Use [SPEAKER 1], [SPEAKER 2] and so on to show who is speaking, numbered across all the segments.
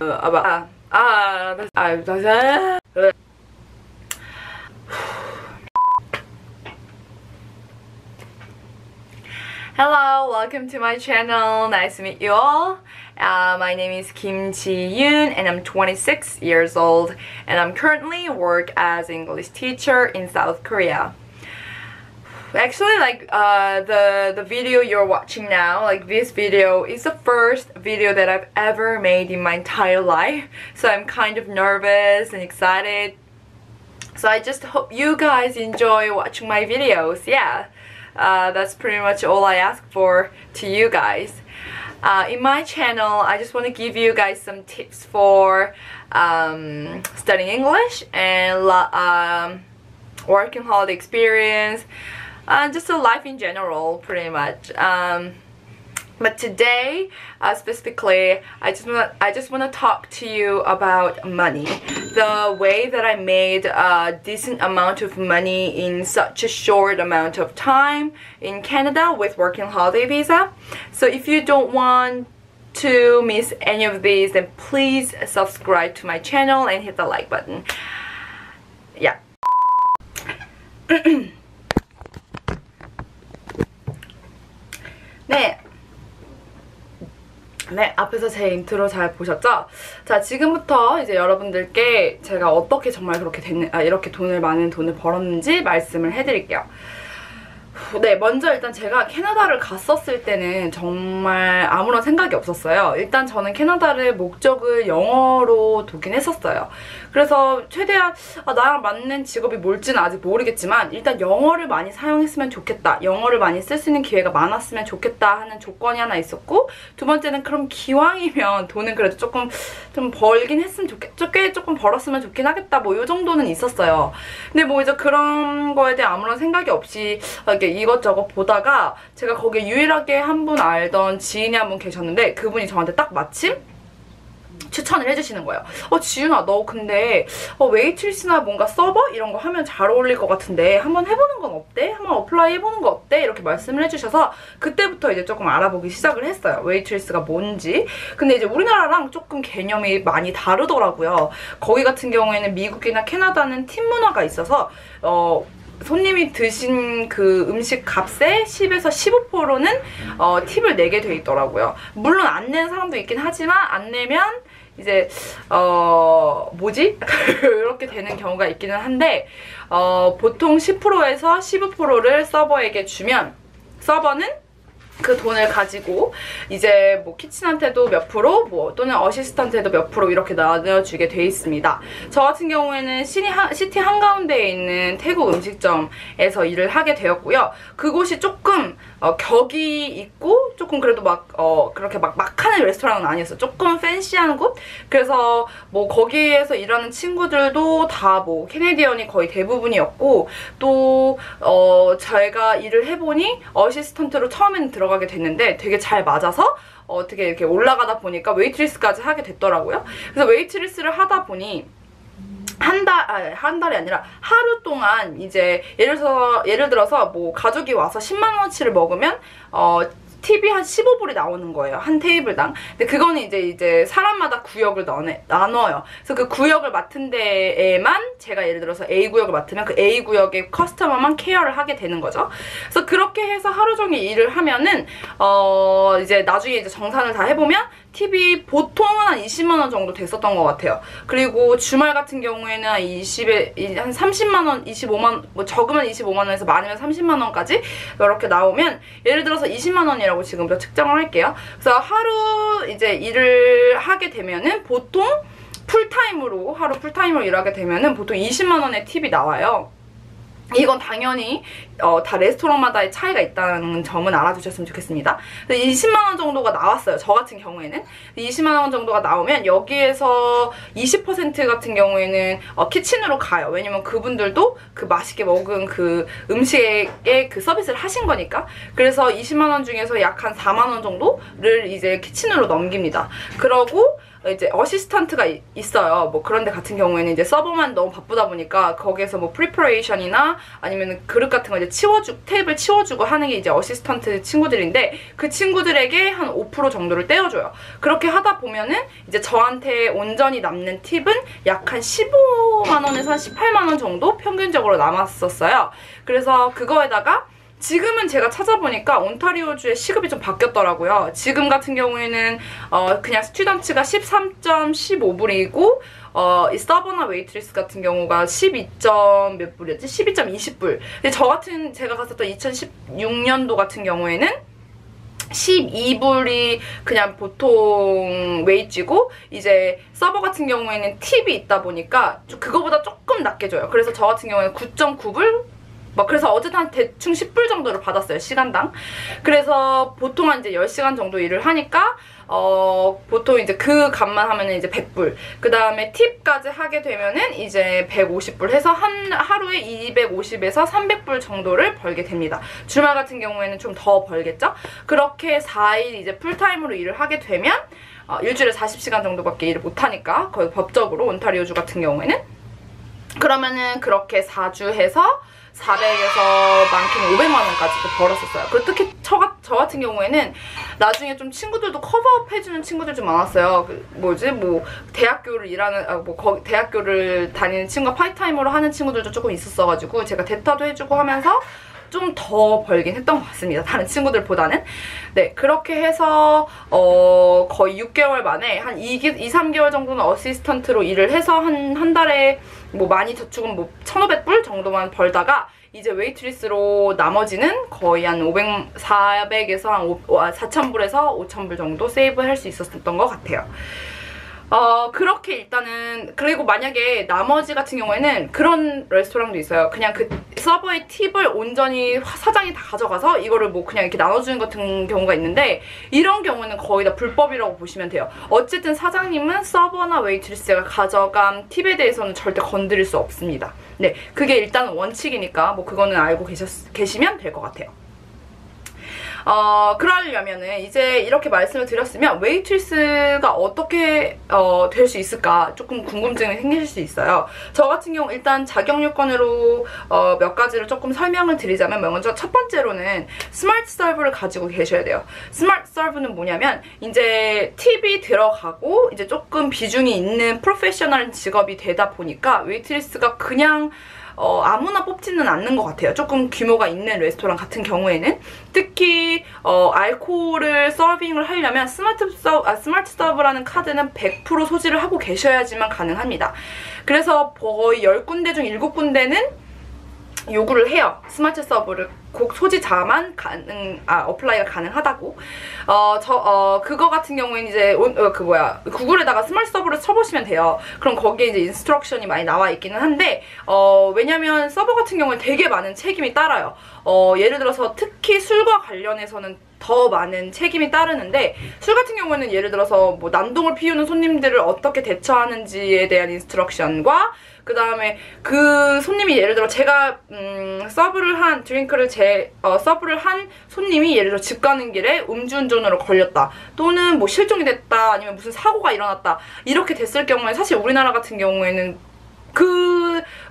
[SPEAKER 1] ah ah Hello, welcome to my channel. Nice to meet you all. Uh, my name is Kim Ji-yoon and I'm 26 years old and I'm currently work as English teacher in South Korea. Actually, like uh, the the video you're watching now, like this video is the first video that I've ever made in my entire life. So I'm kind of nervous and excited. So I just hope you guys enjoy watching my videos. Yeah uh, that's pretty much all I ask for to you guys. Uh, in my channel, I just want to give you guys some tips for um, studying English and um, working holiday experience, and just a life in general, pretty much. Um, but today, uh, specifically, I just want I just want to talk to you about money. The way that I made a decent amount of money in such a short amount of time in Canada with working holiday visa. So if you don't want to miss any of these, then please subscribe to my channel and hit the like button. Yeah. 네, 네, 앞에서 제 인트로 잘 보셨죠? 자, 지금부터 이제 여러분들께 제가 어떻게 정말 그렇게 됐는, 아, 이렇게 돈을 많은 돈을 벌었는지 말씀을 해드릴게요. 네, 먼저 일단 제가 캐나다를 갔었을 때는 정말 아무런 생각이 없었어요. 일단 저는 캐나다를 목적을 영어로 두긴 했었어요. 그래서 최대한 아, 나랑 맞는 직업이 뭘지는 아직 모르겠지만 일단 영어를 많이 사용했으면 좋겠다. 영어를 많이 쓸 수 있는 기회가 많았으면 좋겠다 하는 조건이 하나 있었고 두 번째는 그럼 기왕이면 돈은 그래도 조금 좀 벌긴 했으면 좋겠, 꽤 조금 벌었으면 좋긴 하겠다. 뭐 이 정도는 있었어요. 근데 뭐 이제 그런 거에 대해 아무런 생각이 없이 이렇게 이것저것 보다가 제가 거기에 유일하게 한 분 알던 지인이 한 분 계셨는데 그분이 저한테 딱 마침 추천을 해주시는 거예요. 어 지윤아 너 근데 어, 웨이트리스나 뭔가 서버 이런 거 하면 잘 어울릴 것 같은데 한번 해보는 건 어때? 한번 어플라이 해보는 거 어때? 이렇게 말씀을 해주셔서 그때부터 이제 조금 알아보기 시작을 했어요. 웨이트리스가 뭔지. 근데 이제 우리나라랑 조금 개념이 많이 다르더라고요. 거기 같은 경우에는 미국이나 캐나다는 팀 문화가 있어서 어 손님이 드신 그 음식 값의 10에서 15%는 어, 팁을 내게 돼 있더라고요. 물론 안 내는 사람도 있긴 하지만 안 내면 이제 어 뭐지? 이렇게 되는 경우가 있기는 한데 어 보통 10%에서 15%를 서버에게 주면 서버는 그 돈을 가지고 이제 뭐 키친한테도 몇 프로 뭐 또는 어시스턴트에도 몇 프로 이렇게 나눠주게 돼 있습니다. 저 같은 경우에는 하, 시티 한가운데에 있는 태국 음식점에서 일을 하게 되었고요. 그곳이 조금 어, 격이 있고 조금 그래도 막 어, 그렇게 막 막하는 레스토랑은 아니었어요. 조금 팬시한 곳? 그래서 뭐 거기에서 일하는 친구들도 다 뭐 캐네디언이 거의 대부분이었고 또 어, 제가 일을 해보니 어시스턴트로 처음에는 들어가게 됐는데 되게 잘 맞아서 어떻게 이렇게 올라가다 보니까 웨이트리스까지 하게 됐더라고요. 그래서 웨이트리스를 하다 보니 한 달, 아, 한 달이 아니라 하루 동안 이제 예를 들어서, 예를 들어서 뭐 가족이 와서 10만원어치를 먹으면, 어, 팁이 한 15불이 나오는 거예요. 한 테이블당. 근데 그거는 이제 이제 사람마다 구역을 나눠, 나눠요. 그래서 그 구역을 맡은 데에만 제가 예를 들어서 A 구역을 맡으면 그 A 구역의 커스터머만 케어를 하게 되는 거죠. 그래서 그렇게 해서 하루 종일 일을 하면은 어 이제 나중에 이제 정산을 다 해보면 팁이 보통은 한 20만원 정도 됐었던 것 같아요. 그리고 주말 같은 경우에는 한 20에, 한 30만원, 25만, 뭐 적으면 25만원에서 많으면 30만원까지 이렇게 나오면 예를 들어서 20만원이라고 지금부터 측정을 할게요. 그래서 하루 이제 일을 하게 되면은 보통 풀타임으로, 하루 풀타임으로 일하게 되면은 보통 20만원의 팁이 나와요. 이건 당연히 어, 다 레스토랑마다의 차이가 있다는 점은 알아두셨으면 좋겠습니다. 20만원 정도가 나왔어요. 저 같은 경우에는. 20만원 정도가 나오면 여기에서 20% 같은 경우에는 어, 키친으로 가요. 왜냐면 그분들도 그 맛있게 먹은 그 음식에 그 서비스를 하신 거니까. 그래서 20만원 중에서 약 한 4만원 정도를 이제 키친으로 넘깁니다. 그러고 이제 어시스턴트가 이- 있어요. 뭐 그런데 같은 경우에는 이제 서버만 너무 바쁘다 보니까 거기에서 뭐 프리퍼레이션이나 아니면 그릇 같은 거 이제 치워주 테이블 치워주고 하는 게 이제 어시스턴트 친구들인데 그 친구들에게 한 5% 정도를 떼어줘요. 그렇게 하다 보면은 이제 저한테 온전히 남는 팁은 약 한 15만 원에서 한 18만 원 정도 평균적으로 남았었어요. 그래서 그거에다가 지금은 제가 찾아보니까 온타리오주의 시급이 좀 바뀌었더라고요. 지금 같은 경우에는 어 그냥 스튜던츠가 13.15불이고 어, 이 서버나 웨이트리스 같은 경우가 12점 몇 불이었지? 12.20불. 근데 저 같은 제가 갔었던 2016년도 같은 경우에는 12불이 그냥 보통 웨이지고 이제 서버 같은 경우에는 팁이 있다 보니까 좀 그거보다 조금 낮게 줘요. 그래서 저 같은 경우에는 9.9불 막 그래서 어쨌든 한 대충 10불 정도를 받았어요 시간당. 그래서 보통 한 이제 10시간 정도 일을 하니까 어 보통 이제 그 값만 하면은 이제 100불. 그 다음에 팁까지 하게 되면은 이제 150불 해서 한 하루에 250에서 300불 정도를 벌게 됩니다. 주말 같은 경우에는 좀 더 벌겠죠? 그렇게 4일 이제 풀타임으로 일을 하게 되면 어, 일주일에 40시간 정도밖에 일을 못하니까 거의 법적으로 온타리오주 같은 경우에는 그러면은 그렇게 4주 해서 400에서 많게는 500만 원까지도 벌었었어요. 그리고 특히 저, 같- 저 같은 경우에는 나중에 좀 친구들도 커버업 해주는 친구들 좀 많았어요. 그 뭐지 뭐 대학교를 일하는 아, 뭐 거- 대학교를 다니는 친구가 파이타임으로 하는 친구들도 조금 있었어가지고 제가 대타도 해주고 하면서 좀 더 벌긴 했던 것 같습니다. 다른 친구들보다는. 네, 그렇게 해서, 어, 거의 6개월 만에 한 2, 2 3개월 정도는 어시스턴트로 일을 해서 한, 한 달에 뭐 많이 저축은 뭐 1,500불 정도만 벌다가 이제 웨이트리스로 나머지는 거의 한 500, 400에서 한 5, 4,000불에서 5,000불 정도 세이브 할 수 있었던 것 같아요. 어, 그렇게 일단은, 그리고 만약에 나머지 같은 경우에는 그런 레스토랑도 있어요. 그냥 그 서버의 팁을 온전히 화- 사장이 다 가져가서 이거를 뭐 그냥 이렇게 나눠주는 같은 경우가 있는데, 이런 경우는 거의 다 불법이라고 보시면 돼요. 어쨌든 사장님은 서버나 웨이트리스가 가져간 팁에 대해서는 절대 건드릴 수 없습니다. 네, 그게 일단 원칙이니까 뭐 그거는 알고 계셨, 계시면 될 것 같아요. 어, 그러려면은 이제 이렇게 말씀을 드렸으면 웨이트리스가 어떻게 어, 될 수 있을까 조금 궁금증이 생기실 수 있어요. 저 같은 경우 일단 자격 요건으로 어, 몇 가지를 조금 설명을 드리자면 먼저 첫 번째로는 스마트 서브를 가지고 계셔야 돼요. 스마트 서브는 뭐냐면 이제 팁이 들어가고 이제 조금 비중이 있는 프로페셔널 직업이 되다 보니까 웨이트리스가 그냥 어, 아무나 뽑지는 않는 것 같아요. 조금 규모가 있는 레스토랑 같은 경우에는 특히 어, 알코올을 서빙을 하려면 스마트 서 아, 스마트 서브라는 카드는 100% 소지를 하고 계셔야지만 가능합니다. 그래서 거의 10군데 중 7군데는 요구를 해요. 스마트 서브를 곡 소지자만 가능, 아, 어플라이가 가능하다고. 어, 저, 어, 그거 같은 경우에는 이제, 온- 어, 그 뭐야, 구글에다가 스마트 서브를 쳐보시면 돼요. 그럼 거기에 이제 인스트럭션이 많이 나와 있기는 한데, 어, 왜냐면 서버 같은 경우는 되게 많은 책임이 따라요. 어, 예를 들어서 특히 술과 관련해서는 더 많은 책임이 따르는데 술 같은 경우에는 예를 들어서 뭐 난동을 피우는 손님들을 어떻게 대처하는지에 대한 인스트럭션과 그 다음에 그 손님이 예를 들어 제가 음, 서브를 한 드링크를 제 어, 서브를 한 손님이 예를 들어 집 가는 길에 음주운전으로 걸렸다 또는 뭐 실종이 됐다 아니면 무슨 사고가 일어났다 이렇게 됐을 경우에 사실 우리나라 같은 경우에는 그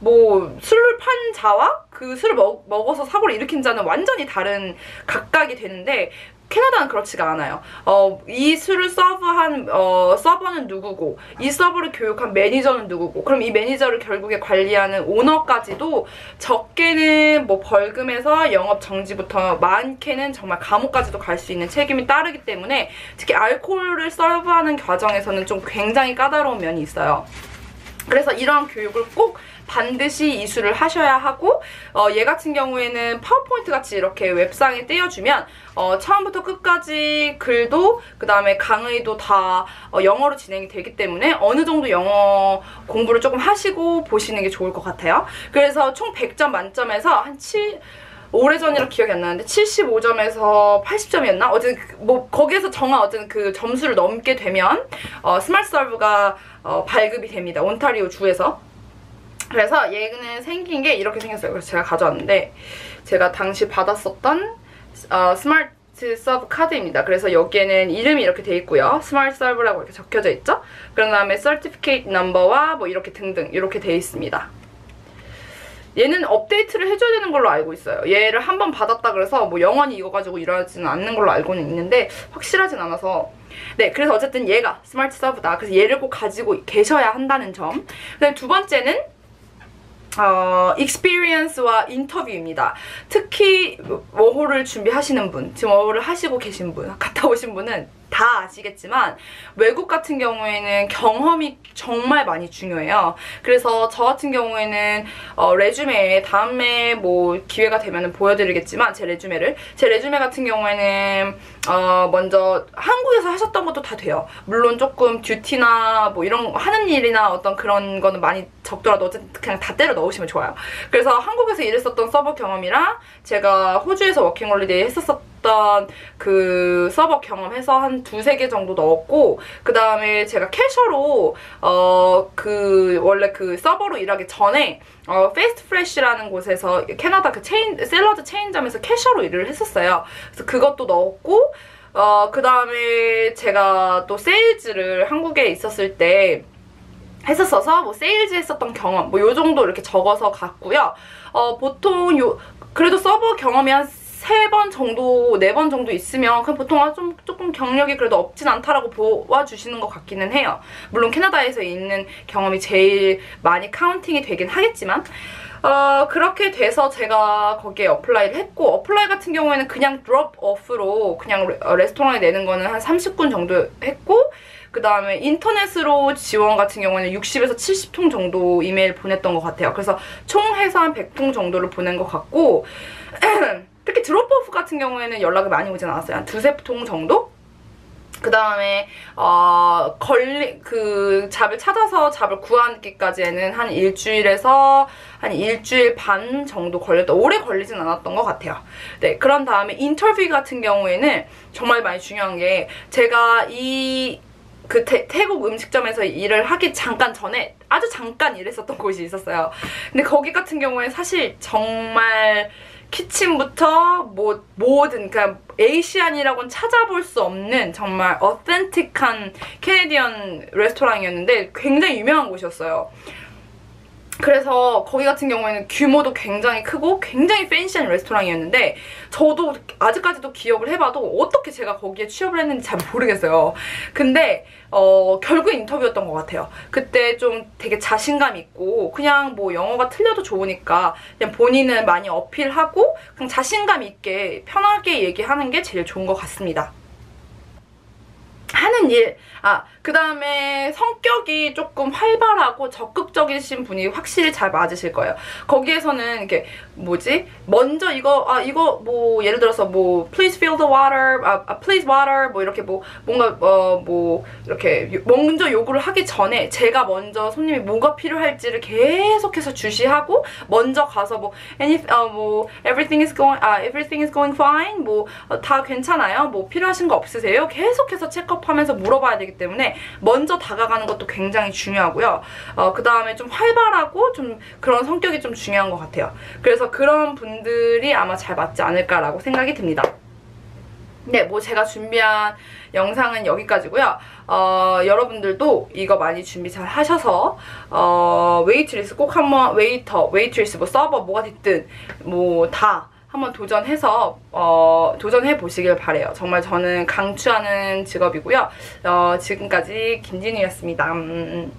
[SPEAKER 1] 뭐 술을 판 자와 그 술을 먹, 먹어서 사고를 일으킨 자는 완전히 다른 각각이 되는데 캐나다는 그렇지가 않아요. 어, 이 술을 서브한 어, 서버는 누구고 이 서버를 교육한 매니저는 누구고 그럼 이 매니저를 결국에 관리하는 오너까지도 적게는 뭐 벌금에서 영업 정지부터 많게는 정말 감옥까지도 갈 수 있는 책임이 따르기 때문에 특히 알코올을 서브하는 과정에서는 좀 굉장히 까다로운 면이 있어요. 그래서 이러한 교육을 꼭 반드시 이수를 하셔야 하고 어, 얘 같은 경우에는 파워포인트 같이 이렇게 웹상에 떼어주면 어, 처음부터 끝까지 글도 그 다음에 강의도 다 어, 영어로 진행이 되기 때문에 어느 정도 영어 공부를 조금 하시고 보시는 게 좋을 것 같아요. 그래서 총 100점 만점에서 한 7, 오래전이라 기억이 안 나는데 75점에서 80점이었나? 어쨌든 그- 뭐 거기에서 정한 어쨌든 그 점수를 넘게 되면 어, 스마트 서브가 어, 발급이 됩니다. 온타리오 주에서. 그래서 얘는 생긴 게 이렇게 생겼어요. 그래서 제가 가져왔는데 제가 당시 받았었던 어, 스마트 서브 카드입니다. 그래서 여기에는 이름이 이렇게 돼 있고요. 스마트 서브라고 이렇게 적혀져 있죠. 그런 다음에 certificate number와 뭐 이렇게 등등 이렇게 돼 있습니다. 얘는 업데이트를 해줘야 되는 걸로 알고 있어요. 얘를 한 번 받았다 그래서 뭐 영원히 이거 가지고 일하지는 않는 걸로 알고는 있는데 확실하진 않아서 네 그래서 어쨌든 얘가 스마트 서브다. 그래서 얘를 꼭 가지고 계셔야 한다는 점. 그다음에 두 번째는 어, 익스피리언스와 인터뷰입니다. 특히 워홀을 준비하시는 분, 지금 워홀을 하시고 계신 분, 갔다 오신 분은 다 아시겠지만 외국 같은 경우에는 경험이 정말 많이 중요해요. 그래서 저 같은 경우에는 어, 레주메에 다음에 뭐 기회가 되면 보여드리겠지만 제 레주메를 제 레주메 같은 경우에는 어, 먼저 한국에서 하셨던 것도 다 돼요. 물론 조금 듀티나 뭐 이런 하는 일이나 어떤 그런 거는 많이 적더라도 어쨌든 그냥 다 때려 넣으시면 좋아요. 그래서 한국에서 일했었던 서버 경험이랑 제가 호주에서 워킹홀리데이 했었던 그 서버 경험해서 한 두세 개 정도 넣었고 그 다음에 제가 캐셔로 어 그 원래 그 서버로 일하기 전에 어 페이스트 프레쉬라는 곳에서 캐나다 그 체인 샐러드 체인점에서 캐셔로 일을 했었어요. 그래서 그것도 넣었고 어 그 다음에 제가 또 세일즈를 한국에 있었을 때 했었어서 뭐 세일즈 했었던 경험 뭐 요 정도 이렇게 적어서 갔고요. 어 보통 요 그래도 서버 경험이 한 세 번 정도, 네 번 정도 있으면 그냥 보통 아, 좀 조금 경력이 그래도 없진 않다라고 보아주시는 것 같기는 해요. 물론 캐나다에서 있는 경험이 제일 많이 카운팅이 되긴 하겠지만 어, 그렇게 돼서 제가 거기에 어플라이를 했고 어플라이 같은 경우에는 그냥 드롭 오프로 그냥 레, 어, 레스토랑에 내는 거는 한 30분 정도 했고 그 다음에 인터넷으로 지원 같은 경우는 60에서 70통 정도 이메일 보냈던 것 같아요. 그래서 총 해서 한 100통 정도를 보낸 것 같고 특히 드롭오프 같은 경우에는 연락이 많이 오진 않았어요. 한 두세 통 정도? 그 다음에 어 걸리 그 잡을 찾아서 잡을 구하기까지는 한 일주일에서 한 일주일 반 정도 걸렸다 오래 걸리진 않았던 것 같아요. 네 그런 다음에 인터뷰 같은 경우에는 정말 많이 중요한 게 제가 이 그 태국 음식점에서 일을 하기 잠깐 전에 아주 잠깐 일했었던 곳이 있었어요. 근데 거기 같은 경우에 사실 정말 키친부터 뭐 모든 그러니까 에이시안이라고는 찾아볼 수 없는 정말 어센틱한 캐네디언 레스토랑이었는데 굉장히 유명한 곳이었어요. 그래서 거기 같은 경우에는 규모도 굉장히 크고 굉장히 팬시한 레스토랑이었는데 저도 아직까지도 기억을 해봐도 어떻게 제가 거기에 취업을 했는지 잘 모르겠어요. 근데 어, 결국 인터뷰였던 것 같아요. 그때 좀 되게 자신감 있고 그냥 뭐 영어가 틀려도 좋으니까 그냥 본인을 많이 어필하고 그냥 자신감 있게 편하게 얘기하는 게 제일 좋은 것 같습니다. 하는 일, 아, 그 다음에 성격이 조금 활발하고 적극적이신 분이 확실히 잘 맞으실 거예요. 거기에서는 이렇게 뭐지? 먼저 이거 아 이거 뭐 예를 들어서 뭐 please fill the water, 아, 아 please water 뭐 이렇게 뭐 뭔가 어 뭐 이렇게 먼저 요구를 하기 전에 제가 먼저 손님이 뭐가 필요할지를 계속해서 주시하고 먼저 가서 뭐 any 어뭐 everything is going 아 everything is going fine 뭐다 어, 괜찮아요 뭐 필요하신 거 없으세요 계속해서 체크업하면서 물어봐야 되기 때문에 먼저 다가가는 것도 굉장히 중요하고요. 어, 그 다음에 좀 활발하고 좀 그런 성격이 좀 중요한 것 같아요. 그래서 그런 분들이 아마 잘 맞지 않을까라고 생각이 듭니다. 네, 뭐 제가 준비한 영상은 여기까지고요. 어, 여러분들도 이거 많이 준비 잘 하셔서 어, 웨이트리스 꼭 한번 웨이터, 웨이트리스, 뭐 서버 뭐가 됐든 뭐다 한번 도전해서 어, 도전해 보시길 바래요. 정말 저는 강추하는 직업이고요. 어, 지금까지 김진우였습니다. 음, 음.